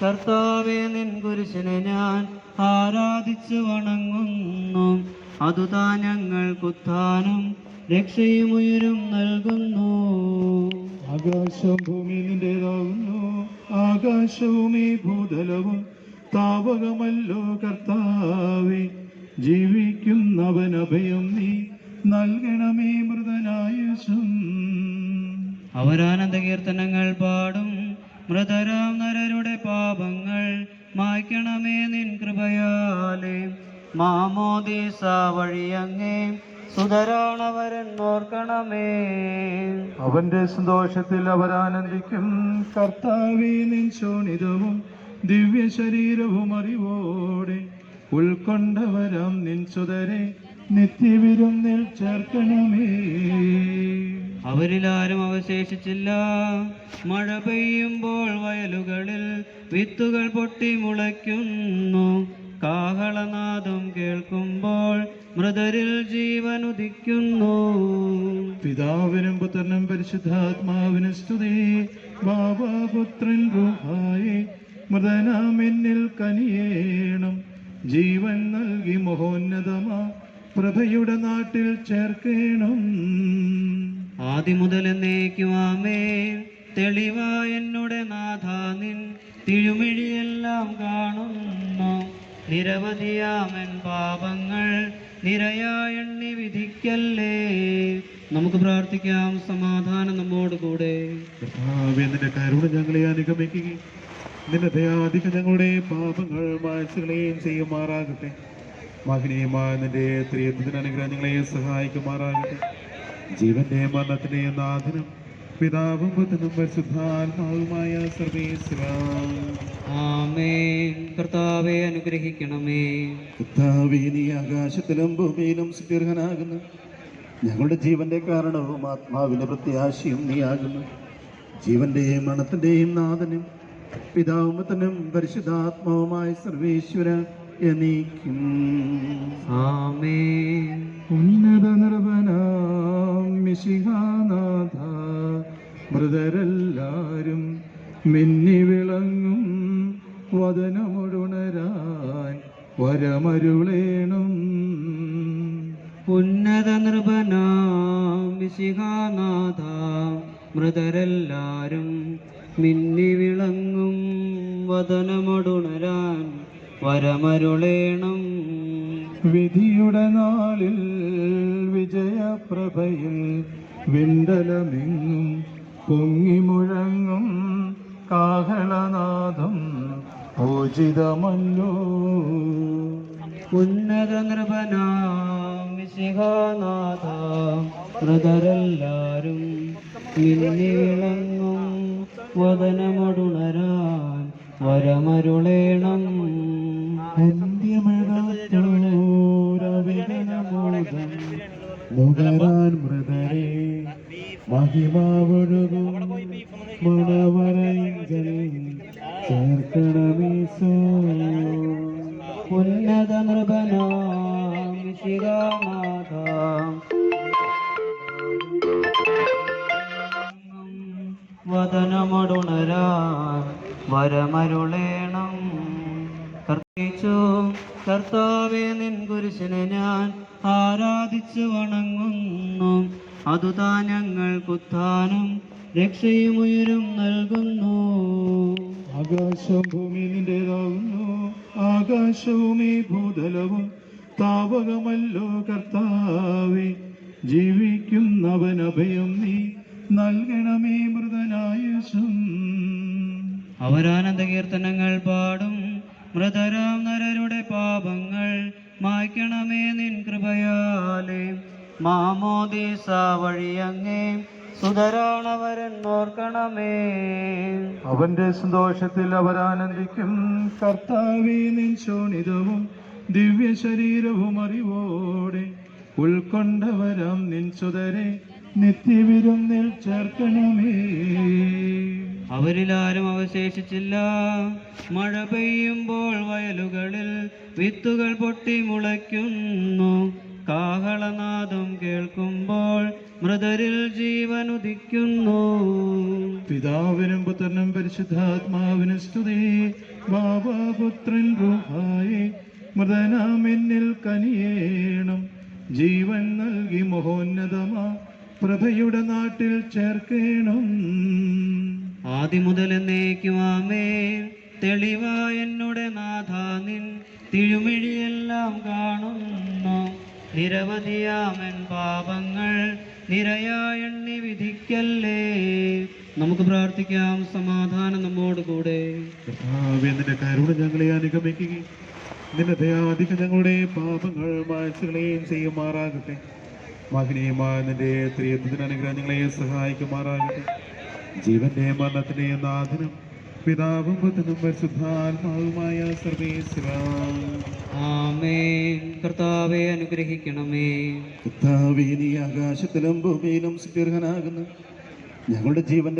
കർത്താവെ നിൻ കുരിശിനെ ഞാൻ ആരാധിച്ചു വണങ്ങുന്നു. അതുതാ ഞങ്ങൾക്കുത്ഥാനം രക്ഷയും ഉയരും നൽകുന്നു. ആകാശവും ഭൂമി നിന്റേതാകുന്നു ആകാശവും ഈ ഭൂതലവും താവകമല്ലോ കർത്താവെ. ജീവിക്കുന്നവൻ അഭയം നീ നൽകണമേ മൃതനായുസും അവരാനന്ദ കീർത്തനങ്ങൾ പാടും. മൃതരാം നരരുടെ പാപങ്ങൾ മായ്ക്കണമേ നിൻ കൃപയാലെ. മാമോദീസ വഴിയങ്ങേ സുതരാണവരെന്നോർക്കണമേ. അവന്റെ സന്തോഷത്തിൽ അവരാനന്ദിക്കും. കർത്താവേ നിൻ ശോണിതവും ദിവ്യ ശരീരവും അറിവോടെ ഉൾക്കൊണ്ടവരാം നിൻ സുതരെ നിത്യവിരുന്നിൽ ചേർക്കണമേ. അവരിലാരും അവശേഷിച്ചില്ല. മഴ പെയ്യുമ്പോൾ വയലുകളിൽ വിത്തുകൾ പൊട്ടി മുളയ്ക്കുന്നു. കാഹളനാദം കേൾക്കുമ്പോൾ മൃതരിൽ ജീവൻ ഉദിക്കുന്നു. പിതാവിനും പുത്രനും പരിശുദ്ധാത്മാവിന് സ്തുതി. ബാബാപുത്രൻ പുത്രൻ മൃതനാം എന്നിൽ കനിയേണം. ജീവൻ നൽകി മഹോന്നതമാ പ്രഭയുടെ നാട്ടിൽ ചേർക്കേണം. ആദ്യം മുതൽ എന്നേക്കുവാമേ തെളിവായ എന്നുടെ നാഥ നിൻ തിരുമിഴിയെല്ലാം കാണുന്നു. നിരവധിയാമൻ പാപങ്ങൾ നിരയായണ്ണി വിധിക്കല്ലേ. നമുക്ക് പ്രാർത്ഥിക്കാം സമാധാനം നമ്മോട് കൂടെ. നിന്റെ കരുണ ഞങ്ങളെ അനുഗമിക്കുകയും നിന്റെ ദയാധിക ഞങ്ങളുടെ പാപങ്ങൾ മാഴ്ചകളെയും ചെയ്യുമാറാകട്ടെ. മകനീയമായ നിന്റെ ത്രിയത്വത്തിന് അനുഗ്രഹങ്ങളെയും ഞങ്ങളെ സഹായിക്കുമാറാകട്ടെ. ജീവന്റെ മരണത്തിന്റെയും നാഥനും പിതാവും പുത്രനും പരിശുദ്ധാത്മാവുമായ സർവേശ്വര ആമേൻ. കർത്താവെ അനുഗ്രഹിക്കണമേ. കർത്താവേ, നീ ആകാശത്തിലും ഭൂമിയിലും സുദീർഘനാകുന്നു. ഞങ്ങളുടെ ജീവന്റെ കാരണവും ആത്മാവിന്റെ പ്രത്യാശയും നീയാകുന്നു. ജീവന്റെയും മണത്തിന്റെയും നാഥനും പിതാവുമത്തനും പരിശുദ്ധാത്മാവുമായ സർവേശ്വര എന്നീക്കും. ആമേ ഉന്നത നിർവനാം മിശിഹാനാഥ മൃതരെല്ലാരും മിന്നി വിളങ്ങും വദനമൊടുണരാൻ വരമരുളേണം. ഉന്നത നൃപനാം മിശിഹാനാഥ മൃതരെല്ലാരും മിന്നി വിളങ്ങും വദനമൊടുണരാൻ വരമരുളേണം. വിധിയുടെ നാളിൽ വിജയപ്രഭയിൽ വിണ്ടലമെങ്ങും പൊങ്ങി മുഴങ്ങും കാഹളനാഥം പൂജിതമല്ലോ. ഉന്നത നൃപനാം വിശിഹാനാഥ മൃതരെല്ലാരും മിന്നി വിളങ്ങും വദനമൊടുണരാൻ വരമരുളേണം. അന്ത്യമഴത്തോരവിടനമോദം നുകരാൻ മൃതരെ മഹിമാവൊഴുകും വദനമൊടുണരാൻ വരമരുളേണം. കർത്തിച്ചു കർത്താവെ നിൻ കുരിശിനെ ഞാൻ ആരാധിച്ചു വണങ്ങുന്നു. അതുതാ കുത്താനും രക്ഷയും ഉയരും നൽകുന്നു. ആകാശം ഭൂമി നിന്റേതാകുന്നു. ആകാശവും ഈ ഭൂതലവും താപകമല്ലോ കർത്താവെ. ജീവിക്കുന്നവൻ അഭയം നീ നൽകണമേ മൃതനായുസും അവരാനന്ദ കീർത്തനങ്ങൾ പാടും. മൃതരാം മായ്ക്കണമേ നിൻ വഴി മാമോദീസ വഴിയങ്ങേ സുതരാണവരെന്നോർക്കണമേ അവന്റെ സന്തോഷത്തിൽ അവരാനന്ദിക്കും. കർത്താവേ നിൻ ശോണിതവും ദിവ്യ ശരീരവും അറിവോടെ ഉൾക്കൊണ്ടവരാം നിൻ സുതരെ നിത്യവിരുന്നിൽ ചേർക്കണമേ. അവരിൽ ആരും അവശേഷിച്ചില്ല. മഴ പെയ്യുമ്പോൾ വയലുകളിൽ വിത്തുകൾ പൊട്ടി മുളയ്ക്കുന്നു. കാഹളനാദം കേൾക്കുമ്പോൾ മൃതരിൽ ജീവൻ ഉദിക്കുന്നു. പിതാവിനും പുത്രനും പരിശുദ്ധാത്മാവിനും സ്തുതി. ബാബാപുത്രൻ പുത്രൻ ഗുഹായി എന്നിൽ കനിയേണം. ജീവൻ നൽകി മഹോന്നതമാ. പ്രഭയുടെ നാട്ടിൽ ചേർക്കേണം. ആദ്യം മുതൽ എന്നേക്കുവാമേ തെളിവായ എന്നോട് നാഥ നിൻ തിരുമിഴിയെല്ലാം കാണുന്നു. നിരവധിയാമൻ പാപങ്ങൾ നിരയായണ്ണി വിധിക്കല്ലേ? നമുക്ക് പ്രാർത്ഥിക്കാം സമാധാനം നമ്മോട് കൂടെ. നിന്റെ കരുണ ഞങ്ങളെ അനുഗമിക്കുകയും നിന്റെ ദയാധിക ഞങ്ങളുടെ പാപങ്ങൾ മായ്ച്ചുകളെയും ചെയ്യുമാറാകട്ടെ. മകനീയമായ നിന്റെ ത്രിയത്വത്തിന് അനുഗ്രഹം ഞങ്ങളെ സഹായിക്കുമാറാകട്ടെ. ജീവന്റെ മരണത്തിന്റെ നാഥനും പിതാവും പുത്രനും പരിശുദ്ധാത്മാവുമായ കർത്താവെ അനുഗ്രഹിക്കണമേ. കർത്താവേ, നീ ആകാശത്തിലും ഭൂമിയിലും സുദീർഘനാകുന്നു. ഞങ്ങളുടെ ജീവന്റെ